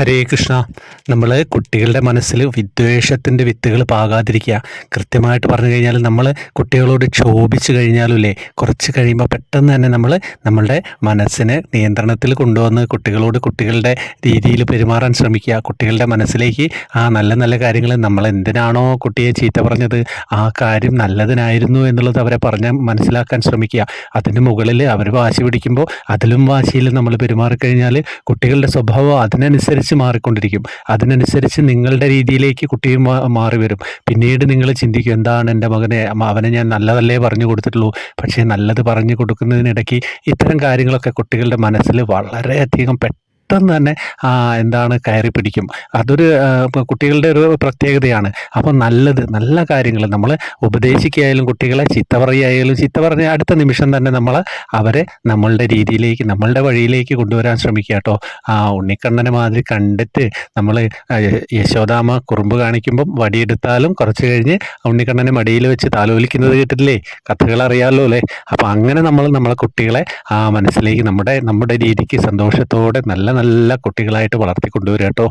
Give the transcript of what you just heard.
ഹരേ കൃഷ്ണ. നമ്മൾ കുട്ടികളുടെ മനസ്സിൽ വിദ്വേഷത്തിന്റെ വിത്തുകൾ പാകാതിരിക്കുക. കൃത്യമായിട്ട് പറഞ്ഞു കഴിഞ്ഞാൽ നമ്മൾ കുട്ടികളോട് ക്ഷോഭിച്ചു കഴിഞ്ഞാലല്ലേ കുറച്ച് കഴിയുമ്പോൾ പെട്ടെന്ന് തന്നെ നമ്മൾ നമ്മളുടെ മനസ്സിനെ നിയന്ത്രണത്തിൽ കൊണ്ടുവന്ന് കുട്ടികളോട് കുട്ടികളുടെ രീതിയിൽ പെരുമാറാൻ ശ്രമിക്കുക. കുട്ടികളുടെ മനസ്സിലേക്ക് ആ നല്ല നല്ല കാര്യങ്ങൾ നമ്മൾ എന്തിനാണോ കുട്ടിയെ ചീത്ത പറഞ്ഞത്? ആ കാര്യം നല്ലതിനായിരുന്നു എന്നുള്ളത് അവരെ പറഞ്ഞ് മനസ്സിലാക്കാൻ ശ്രമിക്കുക. അതിന് മുകളിൽ അവർ വാശി പിടിക്കുമ്പോൾ അതിലും വാശിയിൽ നമ്മൾ പെരുമാറിക്കഴിഞ്ഞാൽ കുട്ടികളുടെ സ്വഭാവം അതിനനുസരിച്ച് മാറിക്കൊണ്ടിരിക്കും. അതിനനുസരിച്ച് നിങ്ങളുടെ രീതിയിലേക്ക് കുട്ടിയും മാറി വരും. പിന്നീട് നിങ്ങൾ ചിന്തിക്കും എന്താണ് എന്റെ മകനെ? അവനെ ഞാൻ നല്ലതല്ലേ പറഞ്ഞു കൊടുത്തിട്ടുള്ളൂ. പക്ഷേ നല്ലത് പറഞ്ഞു കൊടുക്കുന്നതിനിടയ്ക്ക് ഇത്തരം കാര്യങ്ങളൊക്കെ കുട്ടികളുടെ മനസ്സിൽ വളരെയധികം പെട്ടെന്ന് തന്നെ എന്താണ് കയറി പിടിക്കും. അതൊരു കുട്ടികളുടെ ഒരു പ്രത്യേകതയാണ്. അപ്പോൾ നല്ലത് നല്ല കാര്യങ്ങൾ നമ്മൾ ഉപദേശിക്കുകയായാലും കുട്ടികളെ ചീത്ത പറയുകയായാലും ചീത്ത പറഞ്ഞ അടുത്ത നിമിഷം തന്നെ നമ്മൾ അവരെ നമ്മളുടെ രീതിയിലേക്ക് നമ്മളുടെ വഴിയിലേക്ക് കൊണ്ടുവരാൻ ശ്രമിക്കുക കേട്ടോ. ആ ഉണ്ണിക്കണ്ണനെ മാതിരി കണ്ടിട്ട് നമ്മൾ യശോദാമ കുറുമ്പ് കാണിക്കുമ്പം വടിയെടുത്താലും കുറച്ച് കഴിഞ്ഞ് ഉണ്ണിക്കണ്ണനെ മടിയിൽ വെച്ച് താലോലിക്കുന്നത് കേട്ടിട്ടില്ലേ? കഥകൾ അറിയാമല്ലോ അല്ലേ? അപ്പം അങ്ങനെ നമ്മൾ നമ്മളെ കുട്ടികളെ ആ മനസ്സിലേക്ക് നമ്മുടെ നമ്മുടെ രീതിക്ക് സന്തോഷത്തോടെ നല്ല നല്ല കുട്ടികളായിട്ട് വളർത്തി കൊണ്ടുവരിക കേട്ടോ.